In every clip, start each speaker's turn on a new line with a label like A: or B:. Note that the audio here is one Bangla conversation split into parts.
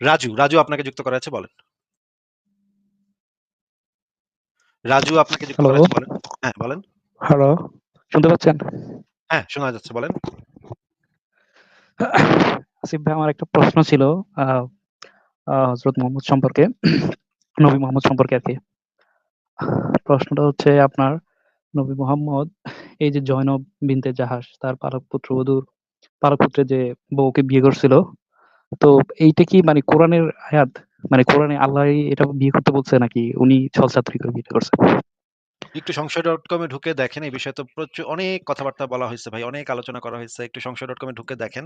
A: রাজু, রাজু আপনাকে যুক্ত করা আছে বলেন। রাজু আপনাকে যুক্ত করা আছে বলেন। হ্যাঁ, বলেন।
B: হ্যালো? শুনতে পাচ্ছেন?
A: হ্যাঁ, শোনা যাচ্ছে বলেন।
B: আসিফ ভাই আমার একটা প্রশ্ন ছিল হযরত মুহাম্মদ সম্পর্কে, নবী মুহাম্মদ সম্পর্কে আরকি। প্রশ্নটা হচ্ছে আপনার নবী মুহাম্মদ এই যে জয়নব বিনতে জাহাস তার পালক পুত্র পুত্রবধূর পালক পুত্রের যে বউকে বিয়ে করছিল, তো এইটা কি মানে কোরআনের আয়াত? মানে কোরআনে আল্লাহ এটা বিয়ে করতে বলছে নাকি উনি ছলচাতুরি করে বিয়েটা করছে?
A: একটু সংশয়.com এ ঢুকে দেখেন এই বিষয়ে তো প্রচুর অনেক কথাবার্তা বলা হয়েছে ভাই। অনেক আলোচনা করা হয়েছে একটু সংশয় ডট এ ঢুকে দেখেন।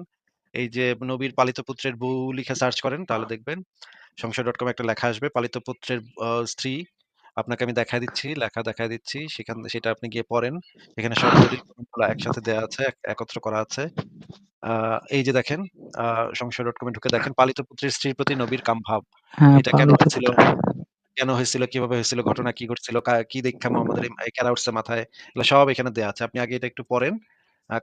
A: এই যে নবীর পালিত পুত্রের বউ লিখে সার্চ করেন তাহলে দেখবেন। সংশয় ডট এ একটা লেখা আসবে পালিত পুত্রের স্ত্রী। আপনাকে আমি দেখায় দিচ্ছি, লেখা দেখায় দিচ্ছি। সেখান সেটা আপনি গিয়ে পড়েন। এখানে সব একসাথে দেওয়া আছে, একত্র করা আছে। এই যে দেখেন আ সংশয়.com এ ঢুকে দেখেন পালিত পুত্রের স্ত্রীর প্রতি নবীর কামভাব।
B: হ্যাঁ,
A: এটা কেন হয়েছিল? কেন হয়েছিল? কীভাবে হয়েছিল? ঘটনা কি ঘটছিল? কি মুহাম্মদের এই ক্যারা উঠছে মাথায়? এগুলো সব এখানে দেয়া আছে। আপনি আগে এটা একটু পড়েন।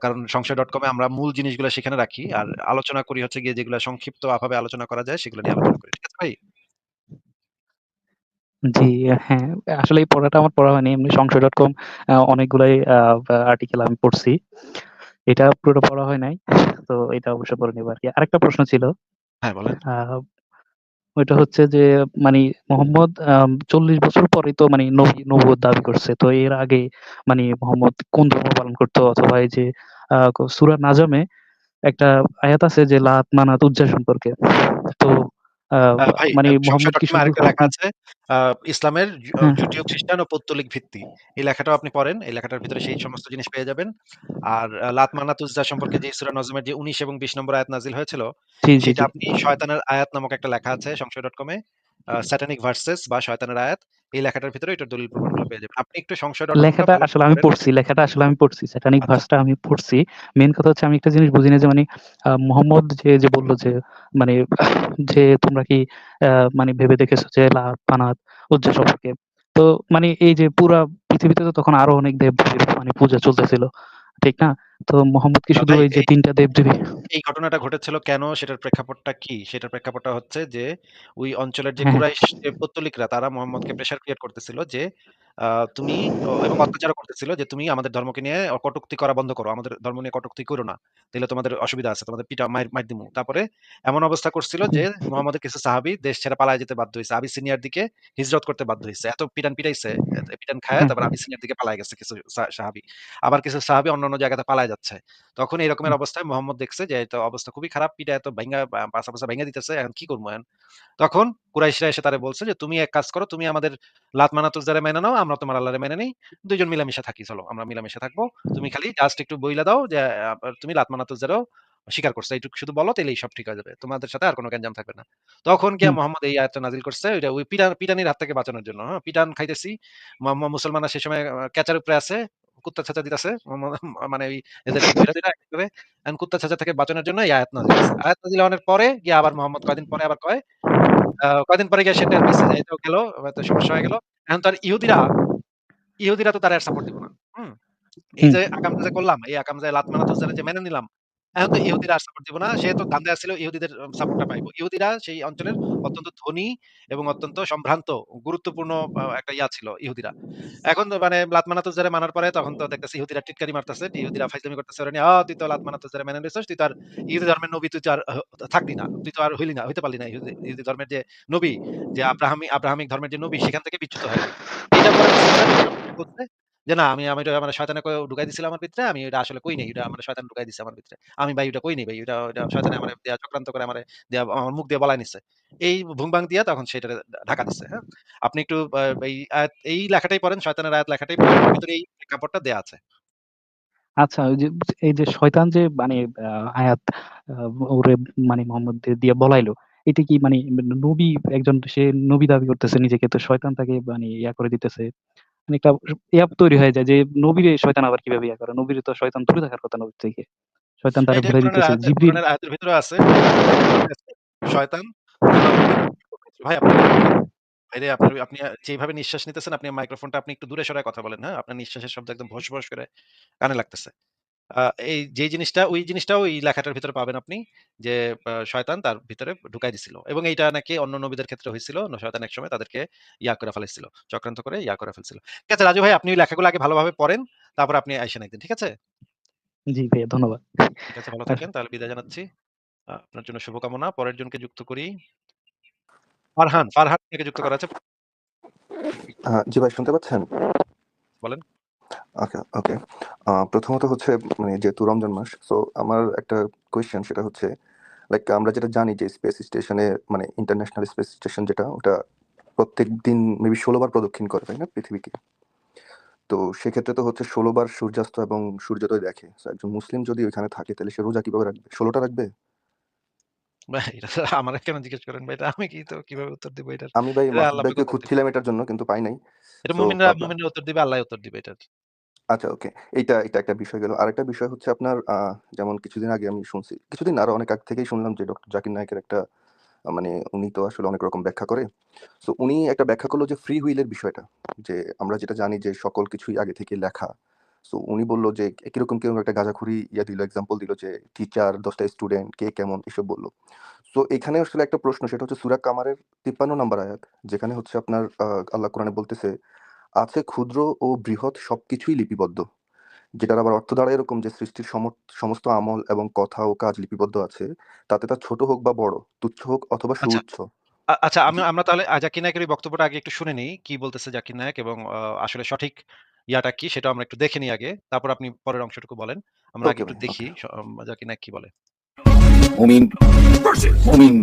A: কারণ সংশয়.com এ আমরা মূল জিনিসগুলো সেখানে রাখি। আর আলোচনা করি হচ্ছে গিয়ে যেগুলা সংক্ষিপ্ত ভাবে আলোচনা করা যায় সেগুলো নিয়ে আলোচনা করি। ঠিক আছে ভাই?
B: জি, হ্যাঁ। আসলে এই পড়াটা আমার পড়া হয়নি। এমনি সংশয় ডট কম অনেকগুলাই আর্টিকেল আমি পড়ছি। এটা পুরোটা পড়া হয় নাই। তো এটা অবশ্যই পড়ে নিবো আরকি। আরেকটা প্রশ্ন ছিল।
A: হ্যাঁ, বলেন।
B: ওইটা হচ্ছে যে মানে মোহাম্মদ ৪০ বছর পরেই তো মানে নবী নবুয়ত দাবি করছে। তো এর আগে মানে মোহাম্মদ কোন ধর্ম পালন করতো অথবা এই যে সূরা নাজমে একটা আয়াত আছে যে লাত, মানাত, উজ্জা সম্পর্কে। তো মানি
A: মোহাম্মদ
B: মুহাম্মদ কি
A: সংশয়.com এ
B: শুধু
A: আরেকটা লেখা আছে। ইসলামের জু
B: হ্যাঁ।
A: খ্রিস্টান ও পৌত্তলিক ভিত্তি। এই লেখাটাও আপনি পড়েন। এই লেখাটার ভিতরে সেই সমস্ত জিনিস পেয়ে যাবেন। আর লাত, উজ্জা সম্পর্কে যে সূরা নজমের যে ১৯ এবং ২০ নম্বর আয়াত নাজিল হয়েছিল, সেটা আপনি শয়তানের আয়াত নামক একটা লেখা আছে সংশয় এ। আ স্যাটানিক ভার্সেস বা শয়তানের আয়াত। এই লেখাটার ভিতরে এটার দলিল প্রমাণগুলো পেয়ে যাবেন। আপনি একটু টা
B: লেখাটা আসলে আমি পড়ছি। লেখাটা আসলে আমি পড়ছি। স্যাটানিক
A: আচ্ছা।
B: ভার্সটা আমি পড়ছি। মেইন কথা হচ্ছে আমি একটা জিনিস বুঝি না যে মানে মুহাম্মদ যে, যে বলল যে মানে যে তোমরা কি মানি ভেবে দেখেছ যে লাত, মানাত, উজ্জা সম্পর্কে। তো মানে এই যে পুরা পৃথিবীতে তো তখন আরও অনেক দেব-দেবীর মানে পূজা চলতেছিল। ঠিক না? তো মুহাম্মদ কি শুধু ওই যে
A: এই
B: ৩ টা দেব-দেবী
A: এই ঘটনাটা ঘটেছিল কেন? সেটার প্রেক্ষাপটটা কি? সেটার প্রেক্ষাপটটা হচ্ছে যে, ওই অঞ্চলের যে
B: হ্যাঁ।
A: কুরাইশ যে পৌত্তলিকরা তারা মুহাম্মদকে প্রেশার ক্রিয়েট করতেছিল যে, তুমি এবং অত্যাচারও করতেছিল যে, "তুমি আমাদের ধর্মকে নিয়ে কটুক্তি করা বন্ধ করো। আমাদের ধর্ম নিয়ে কটুক্তি কইরো না। তাইলে তোমাদের অসুবিধা আছে। তোমাদের পিটা মাইর মাইর দিমু।" তারপরে এমন অবস্থা করছিল যে,
B: হুম।
A: মুহাম্মদের কিছু সাহাবি দেশ ছেড়ে পালায় যেতে বাধ্য হয়েছে আবি আবিসিনিয়ার দিকে হিজরত করতে বাধ্য হয়েছে এত পিটান পিটাইছে, পিটান খায়
B: হ্যাঁ,
A: তারপর
B: হ্যাঁ।
A: আবিসিনিয়ার দিকে পালায় গেছে কিছু সাহাবী। আবার কিছু সাহাবী অন্যান্য জায়গাতে পালায় যাচ্ছে। তখন এরকমের। অবস্থায় মুহাম্মদ দেখছে যে, এতো অবস্থা খুবই খারাপ। পিটায় এত ভাইঙ্গা বা পাছা-পাছা ভাইঙ্গা দিতেছে। এখন কি করব এখন? তখন কুরাইশরা এসে তারে বলছে যে, "তুমি এক কাজ করো। তুমি আমাদের লাত, মানাত, উজ্জারে মেনে নাও। আমরা তোমার আল্লাহরে মেনে নেই। ২ জন মিলামিশা থাকি চলো। আমরা মিলামিশা থাকব। তুমি খালি জাস্ট একটু বইলা দাও যে, তুমি লাত, মানাত, উজ্জারেও স্বীকার করছ। এইটুকু শুধু বলো তাইলেই সব ঠিক হয়ে যাবে। তোমাদের সাথে আর কোনো গ্যাঞ্জাম থাকবে না।" তখন
B: হুম।
A: মুহাম্মদ এই আয়াতটা নাজিল করছে। ওইটা ওই পিটা পিটানির হাত থেকে বাঁচানোর জন্য। হ্যাঁ? পিটান খাইতেছি। ম ম মুসলমানরা সেই সময় ক্যাচার উপরে আছে। কুত্তা ছ্যাঁচা দিতেছে। মানে ওই কুত্তা ছ্যাঁচা থেকে বাঁচানোর জন্য আয়াত নাজিল আয়াত নাজিল হওয়ার পরে গিয়ে আবার মোহাম্মদ কয়দিন পরে আবার কয়, কয়দিন পরে গিয়ে সেটা মেসেজ গেল, সমস্যা হয়ে গেল। এখন তো আর ইহুদিরা, ইহুদিরা তো তারা সাপোর্ট দিব না। হম এই যে আকাম যে করলাম, এই আকাম যে লাত, মানাত, যে মেনে নিলাম। এখন তো ইহুদিরা আর সাপোর্ট দিব না। সে তো ধান্দায় ছিল ইহুদিদের সাপোর্টটা পাইবো। ইহুদিরা সেই অঞ্চলের অত্যন্ত ধনী এবং অত্যন্ত সম্ভ্রান্ত গুরুত্বপূর্ণ একটা ইয়া ছিল ইহুদিরা। এখন মানে লাত, মানাত, মানার পরে তখন তো দেখতেছি ইহুদিরা টিটকারি মারতেছে। ইহুদিরা ফাইজলামি করতেছে ওরে নিয়ে, "আ তুই তো লাত, মানাত, মেনে নিছস। তুই তো আর ইহুদি ধর্মের নবী তুই আর থাকলি না। তুই তো আর হইলি না, হইতে পারলি না। ইহুদি ধর্মের যে নবী, যে আব্রাহামি আব্রাহামিক ধর্মের যে নবী সেখান থেকে বিচ্যুত হয়ে গেলি।" যে, "না আমি আমি এটা মানে শয়তানে ঢুকাই দিছিল আমার ভিতরে। আমি এটা আসলে কই নাই। এটা আমার শয়তান ঢুকাই দিছে আমার ভিতরে। আমি ভাই ওটা কই নাই ভাই। ওটা ওটা শয়তানে আমারে দিয়া চক্রান্ত করে আমারে দিয়া আমার মুখ দিয়ে বলায় নিছে।" এই ভুং-ভাং দিয়া তখন সেটারে ঢা ঢাকা দিছে। হ্যাঁ? আপনি একটু এই এই লেখাটাই পড়েন, শয়তানের আয়াত লেখাটাই পড়েন। ভিতরে এই প্রেক্ষাপটটা দেয়া আছে।
B: আচ্ছা ওই যে, এই যে শয়তান যে মানে আয়াত ওরে মানে মোহাম্মদ দিয়ে বলাইলো। এটা কি মানে নবী একজন সে নবী দাবি করতেছে নিজেকে। তো শয়তান তাকে মানে ইয়া করে দিতেছে। মানে একটা ইয়া তৈরি হয়ে যায় যে নবীর শয়তান আবার কীভাবে ইয়া করে? নবীর তো শয়তান দূরে থাকার কথা নবীর থেকে। শয়তান তারা
A: ভুলে
B: দিতেছে। জিবরিল
A: আয়াতের ভিতরে আছে। শয়তান ভাই আপনি ভাইরে আপনি আপনি যেভাবে নিঃশ্বাস নিতেছেন আপনি মাইক্রোফোনটা আপনি একটু দূরে সরায় কথা বলেন, হ্যাঁ? আপনার নিঃশ্বাসের শব্দ একদম ভস, ভস করে কানে লাগতেছে। আ এই যেই জিনিসটা ওই জিনিসটাও ওই লেখাটার ভিতরে পাবেন আপনি যে শয়তান তার ভিতরে ঢুকাই দিছিল। এবং এইটা নাকি অন্য নবীদের ক্ষেত্রে হয়েছিল শয়তান একসময় তাদেরকে ইয়া করে ফেলেছিল চক্রান্ত করে ইয়া করে ফেলছিল। ঠিক আছে রাজু ভাই আপনি ওই লেখাগুলো আগে ভালোভাবে পড়েন। তারপর আপনি আইসেন একদিন। ঠিক আছে?
B: জি ভাইয়া ধন্যবাদ।
A: ঠিক আছে ভালো থাকেন। তাহলে বিদায় জানাচ্ছি। আপনার জন্য শুভকামনা। পরের জনকে যুক্ত করি। ফারহান, ফারহান আপনাকে যুক্ত করা আছে।
C: জি ভাই শুনতে পাচ্ছেন?
A: বলেন।
C: ওকে, ওকে। প্রথমত হচ্ছে মানে যেহেতু রমজান মাস, সো আমার একটা কোয়েশ্চেন সেটা হচ্ছে লাইক আমরা যেটা জানি যে স্পেস স্টেশনে মানে ইন্টারন্যাশনাল স্পেস স্টেশন যেটা ওটা প্রত্যেক দিন মেবি ১৬ বার প্রদক্ষিণ করে, তাই না পৃথিবীকে? তো সেক্ষেত্রে তো হচ্ছে ১৬ বার সূর্যাস্ত এবং সূর্যোদয় দেখে। একজন মুসলিম যদি ওইখানে থাকে তাহলে সে রোজা কীভাবে রাখবে? ১৬ টা রাখবে?
A: ভাই এটা আমারে কেন জিজ্ঞেস করেন ভাই? আমি কি তো কীভাবে উত্তর দিব এটার?
C: আমি ভাই
A: এটা আল্লাহ।
C: খুঁজছিলাম এটার জন্য কিন্তু পাই নাই।
A: এটা মুমিনরা মুমিনরা উত্তর দিবে, আল্লাহই উত্তর দিবে এটার।
C: আচ্ছা ওকে। এইটা, এটা একটা বিষয় গেল। আরেকটা বিষয় হচ্ছে আপনার যেমন কিছুদিন আগে আমি শুনছি। কিছুদিন আরও অনেক আগ থেকেই শুনলাম যে ডক্টর জাকির নায়েকের একটা মানে উনি তো আসলে অনেক রকম ব্যাখ্যা করে। সো উনি একটা ব্যাখ্যা করল যে ফ্রি হুইলের বিষয়টা। যে আমরা যেটা জানি যে সকল কিছুই আগে থেকে লেখা। সো উনি বলল যে কীরকম, কীরকম একটা গাঁজাখুরি ইয়া দিল এক্সাম্পল দিল যে টিচার, ১০ টা স্টুডেন্ট, কে কেমন এসব বলল। সো এখানে আসলে একটা প্রশ্ন সেটা হচ্ছে সূরা কামারের ৫৩ নাম্বার আয়াত। যেখানে হচ্ছে আপনার আল্লাহ কোরআনে বলতেছে, "আছে ক্ষুদ্র ও বৃহৎ সবকিছুই লিপিবদ্ধ।" যেটার আবার অর্থ দ্বারা এরকম যে সৃষ্টির সমস্ত আমল এবং কথা ও কাজ লিপিবদ্ধ আছে। তাতে তা ছোট হোক বা বড়, তুচ্ছ হোক অথবা
A: আচ্ছা।
C: সুউচ্চ।
A: আচ্ছা আমি আমরা তাহলে জাকির নায়েকের ওই বক্তব্যটা আগে একটু শুনে নিই কি বলতেছে জাকির নায়ক এবং আসলে সঠিক ইয়াটা কি সেটা আমরা একটু দেখে নিই আগে। তারপর আপনি পরের অংশটুকু বলেন। আমরা আগে একটু দেখি। জাকির নায়েক কি বলে।
D: মুমিন মুমিন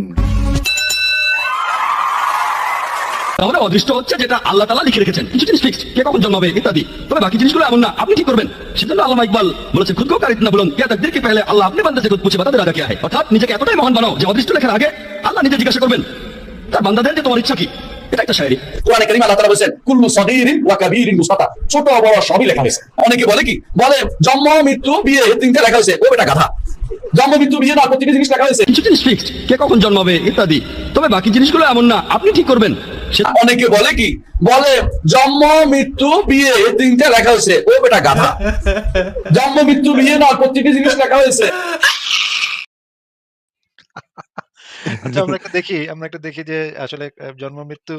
E: তাহলে অদৃষ্ট হচ্ছে যেটা আল্লাহ তালা লিখে রেখেছেন। কিছু জিনিস ফিক্সড কে কখন জন্মাবে ইত্যাদি। তবে বাকি জিনিসগুলো এমন না আপনি ঠিক করবেন। সেজন্য আল্লাহ ইকবাল বলেছে খুদ্ কার বলুন কে পেলে আল্লাহ আপনি বান্দা খুদ পুছে বাতাদের রাজা কে অর্থাৎ নিজেকে এতটাই মহান বানাও যে অদৃষ্ট লেখার আগে আল্লাহ নিজে জিজ্ঞাসা করবেন তার বান্দাদের যে তোমার ইচ্ছা কি?
D: অনেকে বলে কি? বলে জন্ম বিয়ে তিনটা লেখা জিনিস লেখা হয়েছে।
E: কিছু জিনিস ফিক্সড কে কখন জন্মাবে ইত্যাদি। তবে বাকি জিনিসগুলো এমন না আপনি ঠিক করবেন।
D: অনেকে বলে কি? বলে, জন্ম, মৃত্যু, বিয়ে তিনটে লেখা হয়েছে। ও বেটা গাধা। জন্ম, মৃত্যু, বিয়ে না, প্রত্যেকটা জিনিস লেখা হয়েছে।
A: আচ্ছা আমরা একটু দেখি আমরা একটু দেখি যে আসলে জন্ম মৃত্যু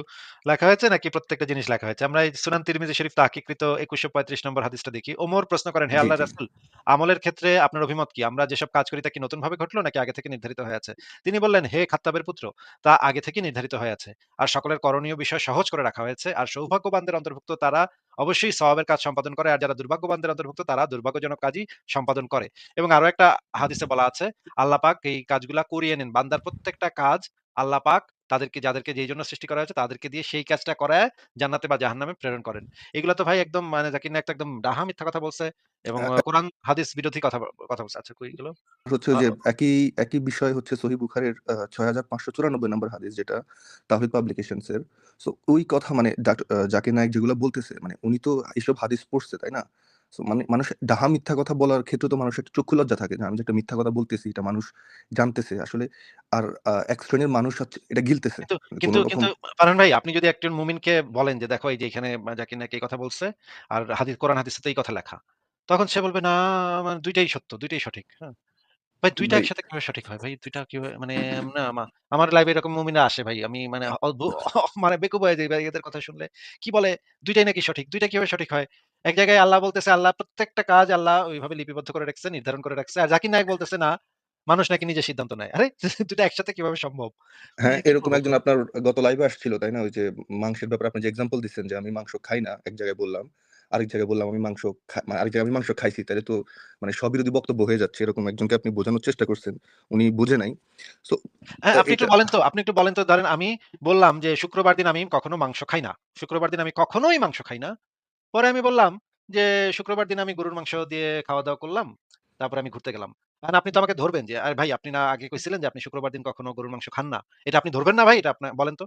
A: লেখা হয়েছে নাকি প্রত্যেকটা জিনিস লেখা হয়েছে। আমরা সুনান তিরমিজি শরীফ তাহকিকৃত ২১৩৫ নম্বর হাদিসটা দেখি। ওমর প্রশ্ন করেন, "হে
C: জি।
A: রাসূল, আমলের ক্ষেত্রে আপনার অভিমত কি? আমরা যেসব কাজ করি তা কি নতুনভাবে ঘটলো নাকি আগে থেকে নির্ধারিত হয়ে আছে?" তিনি বললেন, "হে খাত্তাবের পুত্র, তা আগে থেকেই নির্ধারিত হয়ে আছে। আর সকলের করণীয় বিষয় সহজ করে রাখা হয়েছে। আর সৌভাগ্যবানদের অন্তর্ভুক্ত তারা অবশ্যই সওয়াবের কাজ সম্পাদন করে। আর যারা দুর্ভাগ্যবানদের অন্তর্ভুক্ত তারা দুর্ভাগ্যজনক কাজই সম্পাদন করে।" এবং আরও একটা হাদিসে বলা আছে, আল্লাহ পাক এই কাজগুলা করিয়ে নেন। বান্দার প্রত্যেকটা কাজ আল্লাহ পাক তাদেরকে যাদেরকে যেই জন্য সৃষ্টি করা হয়েছে তাদেরকে দিয়ে সেই কাজটা করায় জান্নাতে বা জাহান্নামে প্রেরণ করেন। এগুলা তো ভাই একদম মানে জাকির তো একদম ডাহা মিথ্যা কথা বলছে এবং কোরআন হাদিস বিরোধী কথা কথা বলছে। আচ্ছা কই এগুলো?
C: হচ্ছে যে একই, একই বিষয় হচ্ছে সহিহ বুখারীর আ ৬৫৯৪ নম্বর হাদিস যেটা তাওহীদ পাবলিকেশনস এর। সো ওই কথা মানে জাকির নায়েক যেগুলা বলতেছে মানে উনি তো এইসব হাদিস পড়ছে, তাই না? মানে মানুষ ডাহা মিথ্যা কথা বলার ক্ষেত্রে তো মানুষের একটা চক্ষু লজ্জা থাকে যে আমি যে একটা মিথ্যা কথা বলতেছি এটা মানুষ জানতেছে। আসলে আর এক শ্রেণির মানুষ হচ্ছে এটা গিলতেছে।
A: কিন্তু
C: মানে
A: কিন্তু ফারহান ভাই আপনি যদি একজন মুমিনকে বলেন যে দেখো এই যে এখানে যাকে জাকির নায়েক এই কথা বলছে আর হাদিস কোরআন হাদিসে তো এই কথা লেখা। তখন সে বলবে না দুইটাই ২ সত্য, দুইটাই সঠিক। হ্যাঁ? ভাই ২ টা
C: ভাই
A: একসাথে কীভাবে সঠিক হয় ভাই? ২ টা কীভাবে মানে না আমা আমার লাইভে এরকম মুমিনরা আসে ভাই। আমি মানে অদ্ভু মানে বেকুব হয়ে যাই ভাই এদের কথা শুনলে। কি বলে ২ টাই নাকি সঠিক। ২ টা কীভাবে সঠিক হয়? এক জায়গায় আল্লাহ বলতেছে আল্লাহ প্রত্যেকটা কাজ আল্লাহ ওইভাবে লিপিবদ্ধ করে রাখছে, নির্ধারণ করে রাখছে। আর জাকির নায়েক বলতেছে না, মানুষ নাকি নিজে সিদ্ধান্ত নেয়। আরে ২ টা একসাথে কীভাবে সম্ভব? মানে
C: হ্যাঁ,
A: কি
C: এরকম
A: বলব
C: একজন আপনার গত লাইভে আসছিল, তাই না? ওই যে মাংসের ব্যাপারে আপনি যে এক্সাম্পল দিচ্ছেন যে আমি মাংস খাই না, এক জায়গায় বললাম। আরেক জায়গায় বললাম আমি মাংস মানে আরেক জায়গায় আমি মাংস খাইছি। তাইলে তো মানে স্ববিরোধী বক্তব্য হয়ে যাচ্ছে। এরকম একজনকে আপনি বোঝানোর চেষ্টা করছেন। উনি বুঝে নাই। সো
A: হ্যাঁ, আপনি একটু বলেন তো আপনি একটু বলেন তো ধরেন আমি বললাম যে শুক্রবার দিন আমি কখনো মাংস খাই না। শুক্রবার দিন আমি কখনোই মাংস খাই না। পরে আমি বললাম যে, "শুক্রবার দিন আমি গরুর মাংস দিয়ে খাওয়া-দাওয়া করলাম। তারপরে আমি ঘুরতে গেলাম।" এখন আপনি তো আমাকে ধরবেন যে, "আরে ভাই আপনি না আগে কইছিলেন যে আপনি শুক্রবার দিন কখনো গরুর মাংস খান না।" এটা আপনি ধরবেন না ভাই? এটা আপনা বলেন তো?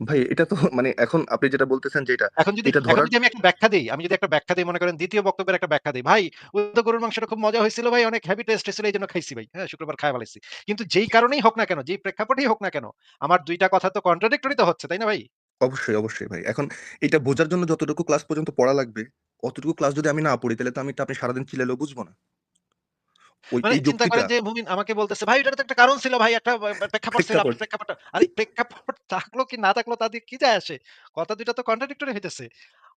C: ভাই এটা তো মানে এখন আপনি যেটা বলতেছেন যে এটা,
A: এখন যদি
C: এটা
A: এখন
C: ধরার
A: যদি আমি একটা ব্যাখ্যা দেই, আমি যদি একটা ব্যাখ্যা দেই মনে করেন ২য় বক্তব্যের একটা ব্যাখ্যা দেই। "ভাই ওই তো গরুর মাংসটা খুব মজা হয়েছিল ভাই, অনেক হেভি টেস্ট হয়েছিল এইজন্য খাইছি ভাই। হ্যাঁ, শুক্রবার খায়া ফেলাইছি।" কিন্তু যেই কারণেই হোক না কেন, যেই প্রেক্ষাপটেই হোক না কেন, আমার দুইটা কথা তো কন্ট্রাডিক্টরি তো হচ্ছে, তাই না ভাই?
C: অবশ্যই, অবশ্যই ভাই। এখন এটা বোঝার জন্য যতটুকু ক্লাস পর্যন্ত পড়া লাগবে, অতটুকু ক্লাস যদি আমি না পড়ি তাহলে তো আমি এটা আপনি সারাদিন চিল্লাইলেও বুঝব না।
A: মানে চিন্তা
C: যুক্তিটা
A: যে মুমিন আমাকে বলতেছে, "ভাই এটার তো একটা কারণ ছিল ভাই, একটা প্রেক্ষাপট ছিল।
C: প্রেক্ষাপট
A: আরে প্রেক্ষাপট থাকল কি না থাকল তা দিয়ে কি যায় আসে? কথা ২ টা তো কন্ট্রাডিক্টরি হইতেছে।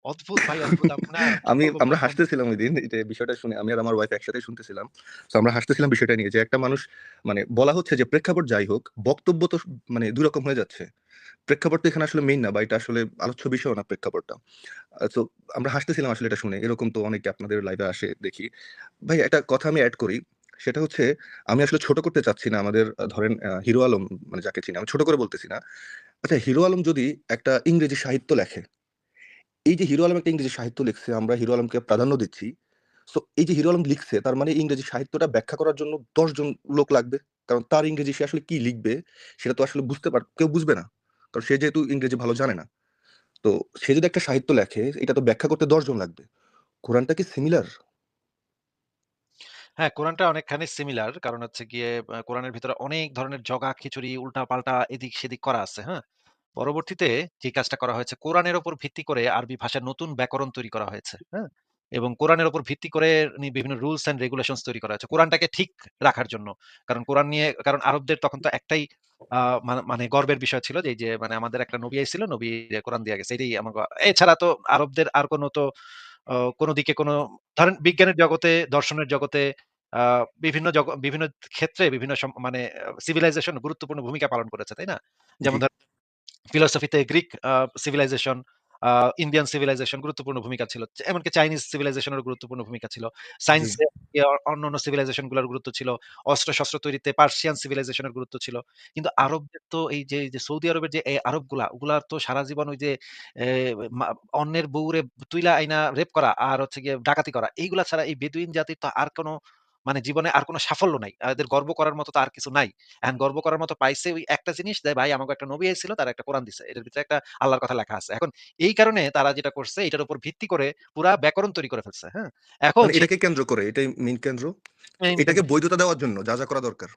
A: অদ্ভুত ভাই অদ্ভুত। আমি
C: আমরা? হাসতেছিলাম বিষয়টা শুনে আমি আর আমার ওয়াইফ একসাথেই শুনতেছিলাম। সো আমরা হাসতেছিলাম বিষয়টা নিয়ে যে একটা মানুষ মানে বলা হচ্ছে যে প্রেক্ষাপট যাই হোক, বক্তব্য তো মানে ২ রকম হয়ে যাচ্ছে। প্রেক্ষাপট তো এখানে আসলে মেইন না বা এটা আসলে আলোচ্য বিষয়ও না প্রেক্ষাপটটা। সো আমরা হাসতেছিলাম আসলে এটা শুনে। এরকম তো অনেকে আপনাদের লাইভে আসে দেখি। ভাই একটা কথা আমি অ্যাড করি। সেটা হচ্ছে আমি আসলে ছোট করতে চাচ্ছি না আমাদের ধরেন হিরো আলম মানে যাকে চিনি আমি ছোট করে বলতেছি না। আচ্ছা হিরো আলম যদি একটা ইংরেজি সাহিত্য লেখে, এই যে হিরো আলম একটা ইংরেজি সাহিত্য লিখছে, আমরা হিরো আলমকে প্রাধান্য দিচ্ছি। সো এই যে হিরো আলম লিখছে তার মানে ইংরেজি সাহিত্যটা ব্যাখ্যা করার জন্য দশজন লোক লাগবে। কারণ তার ইংরেজি সে আসলে কি লিখবে সেটা তো আসলে বুঝতে পার কেউ বুঝবে না। কারণ সে যেহেতু ইংরেজি ভালো জানে না। তো সে যদি একটা সাহিত্য লেখে এটা তো ব্যাখ্যা করতে দশজন লাগবে। কোরআনটা কি সিমিলার?
A: হ্যাঁ, কোরআনটা অনেকখানি সিমিলার। কারণ হচ্ছে গিয়ে কোরআনের ভিতরে অনেক ধরনের জগা-খিচুড়ি, উল্টা-পাল্টা এদিক-সেদিক করা আছে, হ্যাঁ? পরবর্তীতে যে কাজটা করা হয়েছে কোরআনের উপর ভিত্তি করে আরবি ভাষার নতুন ব্যাকরণ তৈরি করা হয়েছে, হ্যাঁ? এবং কোরআনের উপর ভিত্তি করে বিভিন্ন রুলস অ্যান্ড রেগুলেশনস তৈরি করা হয়েছে। কোরআনটাকে ঠিক রাখার জন্য। কারণ কোরআন নিয়ে কারণ আরবদের তখন তো একটাই মানে গর্বের বিষয় ছিল যে এই যে মানে আমাদের একটা নবী আইছিল, নবী কোরআন দিয়া গেছে। এটাই আমার এছাড়া তো আরবদের আর কোনো তো কোন দিকে কোন ধরেন বিজ্ঞানের জগতে, দর্শনের জগতে বিভিন্ন জগ বিভিন্ন ক্ষেত্রে বিভিন্ন মানে সিভিলাইজেশন গুরুত্বপূর্ণ ভূমিকা পালন করেছে, তাই না? যেমন ধরেন ফিলোসফিতে গ্রিক সিভিলাইজেশন, ইন্ডিয়ান সিভিলাইজেশন গুরুত্বপূর্ণ ভূমিকা ছিল। এমনকি চাইনিজ সিভিলাইজেশন এরও গুরুত্বপূর্ণ ভূমিকা ছিল। সায়েন্সে ইয়া অন্যান্য সিভিলাইজেশনগুলার গুরুত্ব ছিল। অস্ত্র-শস্ত্র তৈরিতে পার্সিয়ান সিভিলাইজেশন এর গুরুত্ব ছিল। কিন্তু আরবদের তো এই যে, যে সৌদি আরবের যে এ আরবগুলা, ওগুলার তো সারা জীবন ওই যে অন্যের বউরে তুইলা আইনা রেপ করা আর হচ্ছে গিয়ে ডাকাতি করা। এইগুলা ছাড়া এই বেদুইন জাতির তো আর কোন মানে জীবনে আর কোনো সাফল্য নাই। এদের গর্ব করার মতো তো আর কিছু নাই। এখন গর্ব করার মতো পাইছে ওই একটা জিনিস যে ভাই আমাকে একটা নবী এসেছিল তারা একটা কোরআন দিছে। এটার ভিতরে একটা আল্লাহর কথা লেখা আছে। এখন এই কারণে তারা যেটা করছে এটার উপর ভিত্তি করে পুরা ব্যাকরণ তৈরি করে ফেলছে, হ্যাঁ? এখন
C: মানে এটাকে কেন্দ্র করে এটাই মেইন কেন্দ্র। এটাকে বৈধতা দেওয়ার জন্য যা, যা করা দরকার।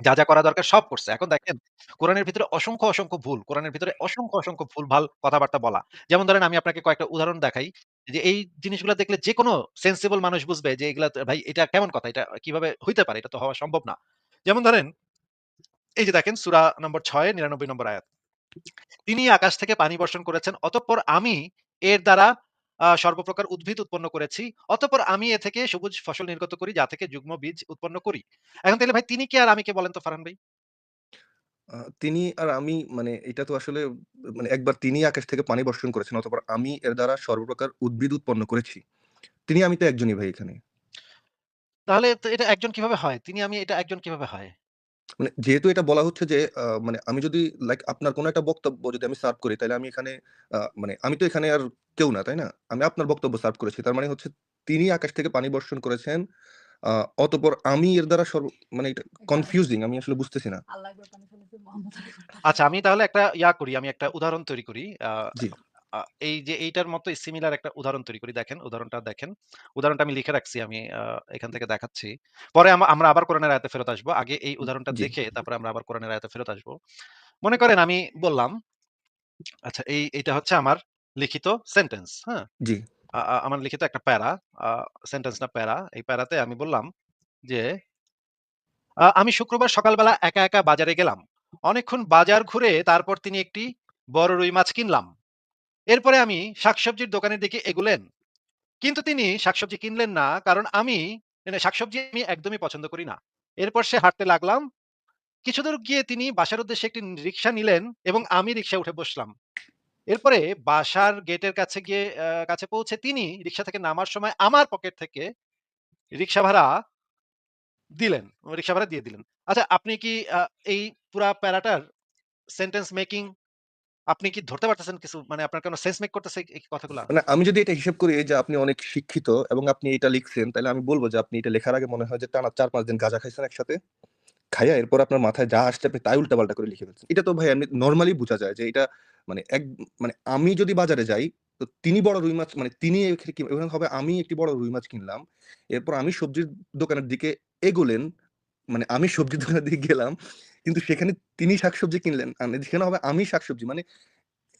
A: যা, যা করা দরকার সব করছে। এখন দেখেন কোরআনের ভিতরে অসংখ্য, অসংখ্য ভুল। কোরআনের ভিতরে অসংখ্য, অসংখ্য ভুলভাল কথাবার্তা বলা। যেমন ধরেন আমি আপনাকে কয়েকটা উদাহরণ দেখাই। যে এই জিনিসগুলা দেখলে যেকোনো সেনসিবল মানুষ বুঝবে যে এগুলা ভাই এটা কেমন কথা? এটা কীভাবে হইতে পারে? এটা তো হওয়া সম্ভব না। যেমন ধরেন এই যে দেখেন সূরা নম্বর ৬ ৯৯ নম্বর আয়াত। তিনি আকাশ থেকে পানি বর্ষণ করেছেন। অতঃপর আমি এর দ্বারা সর্বপ্রকার উদ্ভিদ উৎপন্ন করেছি। অতঃপর আমি এ থেকে সবুজ ফসল নির্গত করি যা থেকে যুগ্ম বীজ উৎপন্ন করি। এখন তাইলে ভাই তিনি কে আর আমি কে বলেন তো ফারহান ভাই?
C: তিনি আর আমি মানে এটা তো আসলে মানে একবার তিনি আকাশ থেকে পানি বর্ষণ করেছেন। অতঃপর আমি এর দ্বারা সর্বপ্রকার উদ্ভিদ উৎপন্ন করেছি। তিনি আমি তো একজনই ভাই এখানে।
A: তাহলে তো এটা একজন কীভাবে হয়? তিনি আমি এটা একজন কীভাবে হয়?
C: মানে যেহেতু এটা বলা হচ্ছে যে মানে আমি যদি লাইক আপনার কোন একটা বক্তব্য যদি আমি সার্ভ করি তাইলে আমি এখানে মানে আমি তো এখানে আর কেউ না, তাই না? আমি আপনার বক্তব্য সার্ভ করেছি। তার মানে হচ্ছে তিনি আকাশ থেকে পানি বর্ষণ করেছেন। অতঃপর আমি এর দ্বারা সর্ব মানে এটা কনফিউজিং আমি আসলে বুঝতেছি না।
A: আচ্ছা আমি তাহলে একটা ইয়া করি, আমি একটা উদাহরণ তৈরি করি। এই যে এইটার মতো সিমিলার একটা উদাহরণ তৈরি করি। দেখেন উদাহরণটা দেখেন। উদাহরণটা আমি লিখে রাখছি আমি এখান থেকে দেখাচ্ছি। পরে আমরা আবার কোরআনের আয়াতে ফেরত আসব। আগে এই উদাহরণটা দেখে তারপরে আমরা আবার কোরআনের আয়াতে ফেরত আসব। মনে করেন আমি বললাম আচ্ছা এই এইটা হচ্ছে আমার লিখিত সেন্টেন্স, হ্যাঁ?
C: জি।
A: আমার লিখিত একটা প্যারা, সেন্টেন্স না প্যারা। এই প্যারাতে আমি বললাম যে আমি শুক্রবার সকালবেলা একা, একা বাজারে গেলাম। অনেকক্ষণ বাজার ঘুরে তারপর তিনি একটি বড় রুই মাছ কিনলাম। এরপরে আমি শাকসবজির দোকানের দিকে এগুলেন। কিন্তু তিনি শাকসবজি কিনলেন না, কারণ আমি শাকসবজি আমি একদমই পছন্দ করি না। এরপর সে হাঁটতে লাগলাম। কিছুদূর গিয়ে তিনি বাসার উদ্দেশ্যে একটি রিক্সা নিলেন এবং আমি রিক্সা উঠে বসলাম। এরপরে বাসার গেটের কাছে গিয়ে কাছে পৌঁছে তিনি রিক্সা থেকে নামার সময় আমার পকেট থেকে রিক্সা ভাড়া দিলেন। রিক্সা ভাড়া দিয়ে দিলেন। আচ্ছা আপনি কি এই পুরা প্যারাটার সেন্টেন্স মেকিং আপনি কি ধরতে পারতেছেন কিছু? মানে আপনার কোন সেন্স মেক করতেছে এই কথাগুলা?
C: মানে আমি যদি এটা হিসাব করি যে আপনি অনেক শিক্ষিত এবং আপনি এটা লিখছেন তাহলে আমি বলব যে আপনি এটা লেখার আগে মনে হয় যে টানা ৪-৫ দিন গাঁজা খাইছেন একসাথে। খাইয়া এরপর আপনার মাথায় যা আসছে আপনি তাই উল্টাপাল্টা করে লিখে ফেলছেন। এটা তো ভাই এমনি নর্মালি বোঝা যায় যে এটা মানে এক মানে আমি যদি বাজারে যাই, তো তিনি বড় রুই মাছ মানে তিনি হবে আমি একটি বড় রুই মাছ কিনলাম। এরপর আমি সবজির দোকানের দিকে এগোলেন। মানে আমি সবজি দোকানের দিকে গেলাম। কিন্তু সেখানে তিনি শাকসবজি কিনলেন। সেখানে হবে আমি শাকসবজি মানে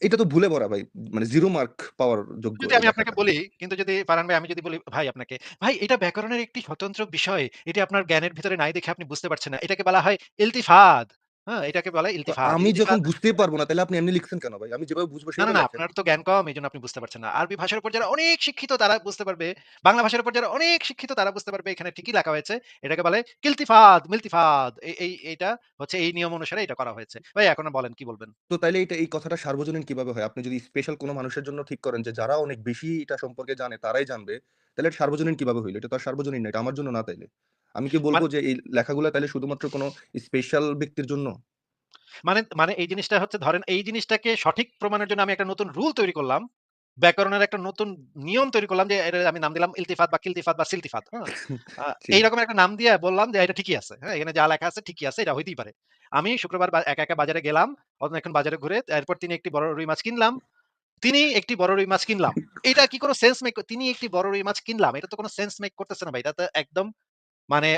C: এটা তো ভুলে ভরা ভাই। মানে জিরো মার্ক পাওয়ার যোগ্য
A: যদি আমি আপনাকে বলি, কিন্তু যদি ফারহান ভাই আমি যদি বলি ভাই আপনাকে, ভাই এটা ব্যাকরণের একটি স্বতন্ত্র বিষয়। এটি আপনার জ্ঞানের ভিতরে নাই দেখে আপনি বুঝতে পারছেন না। এটাকে বলা হয় ইলতিফাত। হ্যাঁ? এটাকে বলা ইলতিফাত।
C: আমি যখন বুঝতেই পারব না তাহলে আপনি এমনি লিখছেন কেন ভাই? আমি যেভাবে বুঝব
A: না, না, না আপনার তো জ্ঞান কম এজন্য আপনি বুঝতে পারছেন না। আরবি ভাষার উপর যারা অনেক শিক্ষিত তারা বুঝতে পারবে। বাংলা ভাষার উপর যারা অনেক শিক্ষিত তারা বুঝতে পারবে এখানে ঠিকই লেখা হয়েছে। এটাকে বলে কিলতিফাত, মিলতিফাত। এই এইটা হচ্ছে এই নিয়ম অনুসারে এটা করা হয়েছে। ভাই এখন বলেন কি বলবেন?
C: তো তাইলে এটা এই কথাটা সার্বজনীন কীভাবে হয়? আপনি যদি স্পেশাল কোনো মানুষের জন্য ঠিক করেন যে যারা অনেক বেশি এটা সম্পর্কে জানে তারাই জানবে, তাহলে সার্বজনীন কীভাবে হইল? এটা তো সার্বজনীন না। এটা আমার জন্য না তাইলে। আমি কি বলব
A: মান
C: যে এই লেখাগুলা তাইলে শুধুমাত্র কোনো স্পেশাল ব্যক্তির জন্য?
A: মানে মানে এই জিনিসটা হচ্ছে ধরেন এই জিনিসটাকে সঠিক প্রমাণের জন্য আমি একটা নতুন রুল তৈরি করলাম। ব্যাকরণের একটা নতুন নিয়ম তৈরি করলাম যে আমি নাম দিলাম ইলতিফাত বা কিলতিফাত বা সিলতিফাত। হ্যাঁ? এইরকম একটা নাম দিয়ে বললাম যে এটা ঠিকই আছে। হ্যাঁ? এখানে যা লেখা আছে ঠিকই আছে। এটা হইতেই পারে। আমি শুক্রবার একা, একা বাজারে গেলাম। এখন বাজারে ঘুরে এরপর তিনি একটি বড় রুই মাছ কিনলাম। তিনি একটি বড় রুই মাছ কিনলাম। এটা কি কোনো সেন্স মেক তিনি একটি বড় রুই মাছ কিনলাম। এটা তো কোনো সেন্স মেক করতেছে না ভাই। এটা তো একদম মানে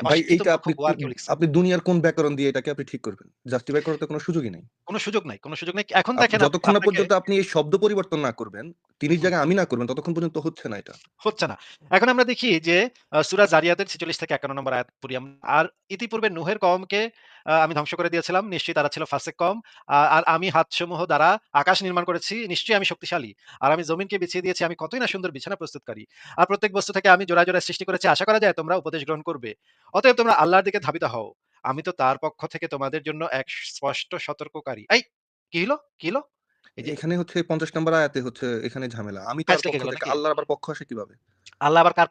C: আপনি দুনিয়ার কোন ব্যাকরণ দিয়ে এটাকে আপনি ঠিক করবেন? জাস্টিফাই করার তো কোনো সুযোগই নাই।
A: কোন সুযোগ নাই, কোন সুযোগ নাই। এখন দেখেন
C: যতক্ষণ পর্যন্ত আপনি এই শব্দ পরিবর্তন না করবেন,
A: হুম।
C: জায়গায় আমি না করবেন ততক্ষণ পর্যন্ত হচ্ছে না এটা।
A: হচ্ছে না। এখন আমরা দেখি যে সূরা জারিয়াতের ৪৬ থেকে ৫১ নম্বর আয়াত পড়ি আর ইতিপূর্বে নূহের কওমকে আ আমি ধ্বংস করে দিয়েছিলাম। নিশ্চয়ই তারা ছিল ফাসেক কওম। আ আর আমি হাতসমূহ দ্বারা আকাশ নির্মাণ করেছি। নিশ্চয়ই আমি শক্তিশালী। আর আমি জমিনকে বিছিয়ে দিয়েছি। আমি কতই না সুন্দর বিছানা প্রস্তুতকারী। আর প্রত্যেক বস্তু থেকে আমি জোড়ায়, জোড়ায় সৃষ্টি করেছি। আশা করা যায় তোমরা উপদেশ গ্রহণ করবে। অতএব তোমরা আল্লাহর দিকে ধাবিত হও। আমি তো তার পক্ষ থেকে তোমাদের জন্য এক স্পষ্ট সতর্ককারী। এই কি হইল? কি হইল? এই যে
C: এখানে হচ্ছে ৫০ নম্বর আয়াতে হচ্ছে এখানে ঝামেলা। আমি তার
A: প্যাচ
C: পক্ষ থেকে আল্লাহর আবার পক্ষ আসে কীভাবে?
A: আল্লাহ আবার কার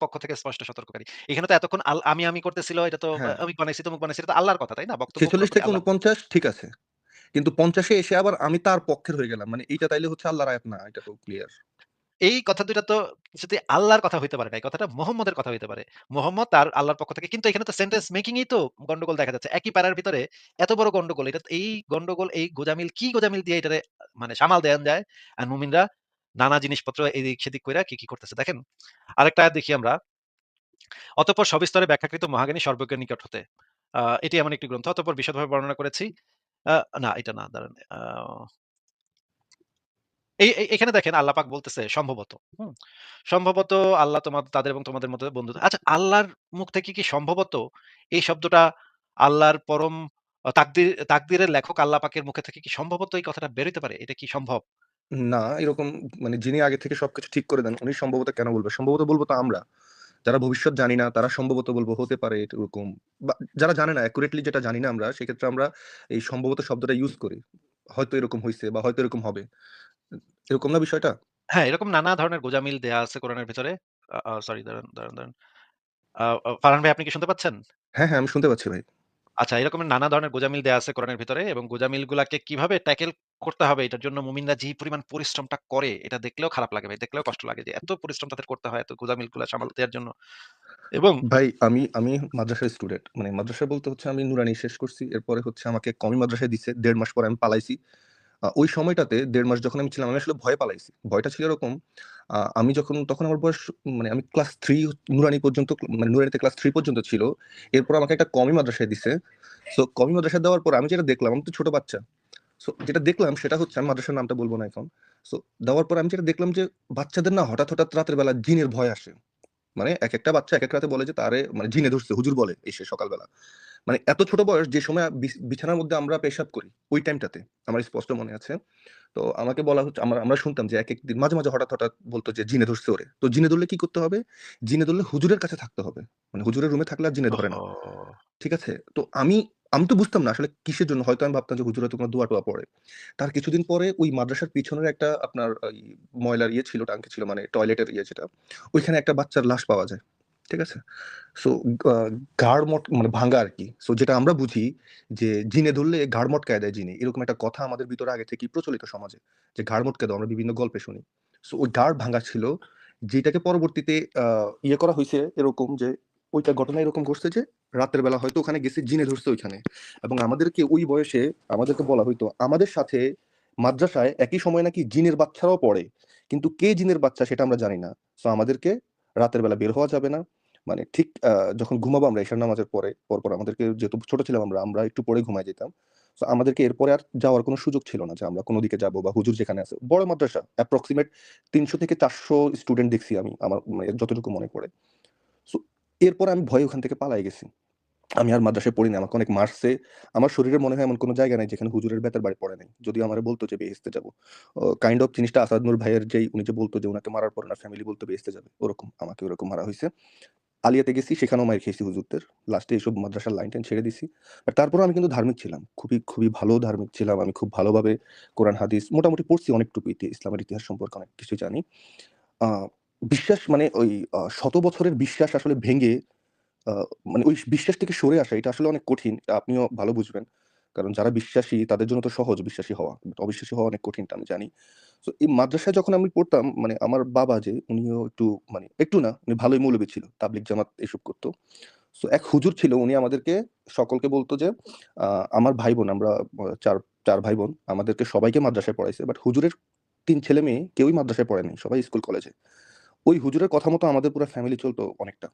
A: পক্ষ থেকে স্পষ্ট সতর্ককারী। এখানে তো এতক্ষণ আমি, আমি করতেছিল এটা তো
C: হ্যাঁ।
A: বানাইছি, তমুক বানাইছি। এটা তো আল্লাহর কথা, তাই না? বক্তব্য
C: ৪৬
A: পুরোপুরি
C: থেকে
A: আল্লাহর।
C: ৪৯ ঠিক আছে। কিন্তু পঞ্চাশে এসে আবার আমি তার পক্ষের হয়ে গেলাম। মানে এইটা তাইলে হচ্ছে আল্লাহর আয়াত না। এটা তো ক্লিয়ার।
A: এই কথা ২ টা তো কিছুতেই আল্লাহর কথা হইতে পারে না। এই কথাটা মুহাম্মদের কথা হইতে পারে। মুহাম্মদ তার আল্লাহর পক্ষ থেকে কিন্তু এখানে তো সেন্টেন্স মেকিং এই তো গন্ডগোল দেখা যাচ্ছে। একই প্যারার ভিতরে এত বড় গন্ডগোল। এটা এই গন্ডগোল, এই গোঁজামিল কি গোঁজামিল দিয়ে এটারে মানে সামাল দেয়ান যায়? আর মুমিনরা নানা জিনিসপত্র এদিক সেদিক কইরা কি, কি করতেছে। দেখেন আরেকটা দেখি আমরা। অতঃপর সবিস্তরে ব্যাখ্যাকৃত মহাজ্ঞানী সর্বজ্ঞের নিকট হতে। এটি এমন একটি গ্রন্থ। অতঃপর বিশদভাবে বর্ণনা করেছি। না এটা না দাঁড়ান। এই এখানে দেখেন আল্লাহ পাক বলতেছে সম্ভবত। সম্ভবত আল্লাহ তোমাদ তাদের এবং তোমাদের মধ্যে বন্ধু আচ্ছা আল্লাহর মুখ থেকে কি সম্ভবত এই শব্দটা আল্লাহর পরম তাকদির তাকদীরের লেখক আল্লাহ পাকের মুখে থেকে কি সম্ভবত এই কথাটা বের হইতে পারে? এটা কি সম্ভব?
C: না, এরকম মানে যিনি আগে থেকে সবকিছু ঠিক করে দেন, উনি সম্ভবত কেন বলবে? সম্ভবত বলব তো আমরা। যারা ভবিষ্যৎ জানি না, তারা সম্ভবত বলব হতে পারে এরকম। যারা জানে না অ্যাকুরেটলি যেটা জানি না আমরা, সেক্ষেত্রে আমরা এই সম্ভবত শব্দটা ইউজ করি। হয়তো এরকম হয়েছে বা হয়তো এরকম হবে। এরকম না বিষয়টা?
A: হ্যাঁ, এরকম নানা ধরনের গোঁজামিল দেয়া আছে কোরআনের ভেতরে। আ আ সরি দাঁড়ান, দাঁড়ান, দাঁড়ান। আ আ ফারহান ভাই আপনি কি শুনতে পাচ্ছেন?
C: হ্যাঁ, হ্যাঁ, আমি শুনতে পাচ্ছি ভাই।
A: আচ্ছা, এরকম নানা ধরনের গোঁজামিল দেয়া আছে কোরআনের ভিতরে এবং গোঁজামিলগুলাকে কীভাবে ট্যাকেল করতে হবে এটার জন্য মুমিনরা যে পরিমাণ পরিশ্রমটা করে এটা দেখলেও খারাপ লাগে ভাই। দেখলেও কষ্ট লাগে যে এত পরিশ্রম তাদের করতে হয় এত গোঁজামিলগুলা সামাল দেওয়ার জন্য। এবং
C: ভাই আমি আমি মাদ্রাসার স্টুডেন্ট। মানে মাদ্রাসা বলতে হচ্ছে আমি নুরানি শেষ করছি। এরপরে হচ্ছে আমাকে কওমি মাদ্রাসায় দিছে। ১.৫ মাস পরে আমি পালাইছি। ওই সময়টাতে দেড় মাস যখন আমি ছিলাম আমি আসলে ভয় পালাইছি। ভয়টা ছিল এরকম, আমি যখন তখন আমার বয়স মানে আমি ক্লাস থ্রি নুরানি পর্যন্ত মানে নুরানিতে ক্লাস থ্রি পর্যন্ত ছিল। এরপর আমাকে একটা কমি মাদ্রাসায় দিছে। সো কমি মাদ্রাসায় দেওয়ার পর আমি যেটা দেখলাম, আমি তো ছোট বাচ্চা। সো যেটা দেখলাম সেটা হচ্ছে আমি মাদ্রাসার নামটা বলব না এখন। সো দেওয়ার পর আমি যেটা দেখলাম যে বাচ্চাদের না হঠাৎ, হঠাৎ রাতের বেলা জিনের ভয় আসে। মানে এক একটা বাচ্চা এক এক রাতে বলে যে তারে মানে জিনে ধরছে, হুজুর বলে এসে সকালবেলা। মানে এত ছোট বয়স যে সময় বিছানার মধ্যে আমরা পেশাব করি, ওই টাইমটাতে আমার স্পষ্ট মনে আছে। তো আমাকে বলা হচ্ছে আমরা আমরা শুনতাম যে এক একদিন মাঝে, মাঝে হঠাৎ, হঠাৎ বলতো যে জিনে ধরছে ওরে। তো জিনে ধরলে কি করতে হবে? জিনে ধরলে হুজুরের কাছে থাকতে হবে। মানে হুজুরের রুমে থাকলে আর জিনে ধরে না। ঠিক আছে? তো আমি আমি তো বুঝতাম না আসলে কিসের জন্য। হয়তো আমি ভাবতাম যে হুজুর হয়তো কোনো দোয়া-টোয়া পড়ে। তার কিছুদিন পরে ওই মাদ্রাসার পিছনের একটা আপনার ময়লার ইয়ে ছিল, টাঙ্কি ছিল মানে টয়লেটের ইয়ে যেটা। ওইখানে একটা বাচ্চার লাশ পাওয়া যায়। ঠিক আছে? সো মট মানে ভাঙ্গা আরকি। সো যেটা আমরা বুঝি যে জিনে ধরলে ঘাড় মটকায় দেয় জিনে। এরকম একটা কথা আমাদের ভিতরে আগে থেকেই প্রচলিত সমাজে। যে ঘাড় মটকে দাও আমরা বিভিন্ন গল্পে শুনি। সো ওই ঘাড় ভাঙ্গা ছিল। যেটাকে পরবর্তীতে ইয়ে করা হইছে এরকম যে ওইটা ঘটনা এরকম ঘটছে যে রাতের বেলা হয়তো ওখানে গেছে জিনে ধরছে ওইখানে। এবং আমাদেরকে ওই বয়সে আমাদেরকে বলা হইতো আমাদের সাথে মাদ্রাসায় একই সময় নাকি জিনের বাচ্চারাও পড়ে। কিন্তু কে জিনের বাচ্চা সেটা আমরা জানি না। সো আমাদেরকে রাতের বেলা বের হওয়া যাবে না। মানে ঠিক যখন ঘুমাবো আমরা এশার নামাজের পরে, পরপর আমাদেরকে যেহেতু ছোট ছিলাম আমরা, আমরা একটু পরে ঘুমায়ে যেতাম। সো আমাদেরকে এরপরে আর যাওয়ার কোনো সুযোগ ছিল না যে আমরা কোনো দিকে যাব বা হুজুর যেখানে আছে বড় মাদ্রাসা অ্যাপ্রক্সিমেট তিনশো থেকে চারশো স্টুডেন্ট দেখছি আমি আমার মানে যতটুকু মনে পড়ে সো এরপর আমি ভয়ে ওখান থেকে পালাই গেছি আমি আর মাদ্রাসায় পড়িনি, আমাকে অনেক মারছে। আমার শরীরে মনে হয় এমন কোনো জায়গা নাই যেখানে হুজুরের বেতার বাড়ি পড়ে নাই। যদিও আমার বলতো যে বেহেস্তে যাব। কাইন্ড অফ জিনিসটা আসাদ ভাইয়ের যেই উনি যে বলতো যে ওনাকে মারার পর না ফ্যামিলি বলতো বেহেস্তে যাবে, ওরকম, আমাকে ওরকম মারা হয়েছে। আলিয়াতে গেছি, সেখানেও মার খেয়েছি হুজুরদের। লাস্টে এইসব মাদ্রাসার লাইন টাইন ছেড়ে দিছি। আর তারপরেও আমি কিন্তু ধার্মিক ছিলাম, খুবই খুবই ভালো ধার্মিক ছিলাম। আমি খুব ভালোভাবে কোরআন, হাদিস মোটামুটি পড়ছি অনেকটুকু ইসলামের ইতিহাস সম্পর্কে অনেক কিছু জানি। বিশ্বাস মানে ওই শত বছরের বিশ্বাস আসলে ভেঙে মানে ওই বিশ্বাস থেকে সরে আসা, এটা আসলে অনেক কঠিন আপনিও ভালো বুঝবেন। কারণ যারা বিশ্বাসী, তাদের জন্য তো সহজ বিশ্বাসী হওয়া। অবিশ্বাসী হওয়া অনেক কঠিন আমি জানি। তো এই মাদ্রাসায় যখন আমি পড়তাম মানে আমার বাবা যে, উনিও একটু মানে একটু না, উনি ভালোই মৌলবী ছিল তাবলিক জামাত এসব করতো। সো এক হুজুর ছিল, উনি আমাদেরকে সকলকে বলতো যে আমার ভাই বোন আমরা চার চার ভাই বোন আমাদেরকে সবাইকে মাদ্রাসায় পড়াইছে। বাট হুজুরের তিন ছেলে মেয়ে কেউই মাদ্রাসায় পড়েনি, সবাই স্কুল কলেজে। ওই হুজুরের কথা মতো আমাদের পুরো ফ্যামিলি চলতো অনেকটা।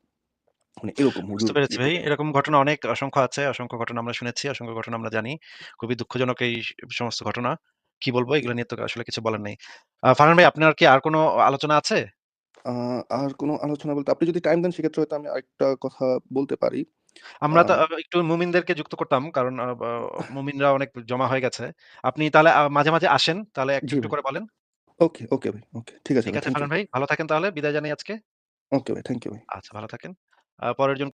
C: মানে এরকম
A: বুঝতে পেরেছি
C: ইয়ে
A: ভাই। এরকম ঘটনা অনেক অসংখ্য আছে। অসংখ্য ঘটনা আমরা শুনেছি, অসংখ্য ঘটনা আমরা জানি। খুবই দুঃখজনক এই সমস্ত ঘটনা। কি বলব এগুলো নিয়ে তো আসলে কিছু বলার নেই। ফারহান ভাই আপনার কি আর কোনো আলোচনা আছে?
C: আহ, আর কোনো আলোচনা বলতে আপনি যদি টাইম দেন সেক্ষেত্রে হয়তো আমি আরেকটা কথা বলতে পারি
A: আমরা তো
C: আহ,
A: একটু মুমিনদেরকে যুক্ত করতাম। কারণ মুমিনরা অনেক জমা হয়ে গেছে। আপনি তাহলে মাঝে, মাঝে আসেন। তাহলে একটু,
C: জি
A: একটু
C: ভাই
A: করে বলেন।
C: ওকে ওকে ভাই ওকে ঠিক আছে
A: ঠিক
C: ভাই
A: আছে
C: থ্যাংক ইউ
A: ফারহান ভাই। ভালো থাকেন তাহলে। বিদায় জানাই আজকে।
C: ওকে ভাই থ্যাংক ইউ ভাই
A: আচ্ছা ভালো থাকেন। পরের জন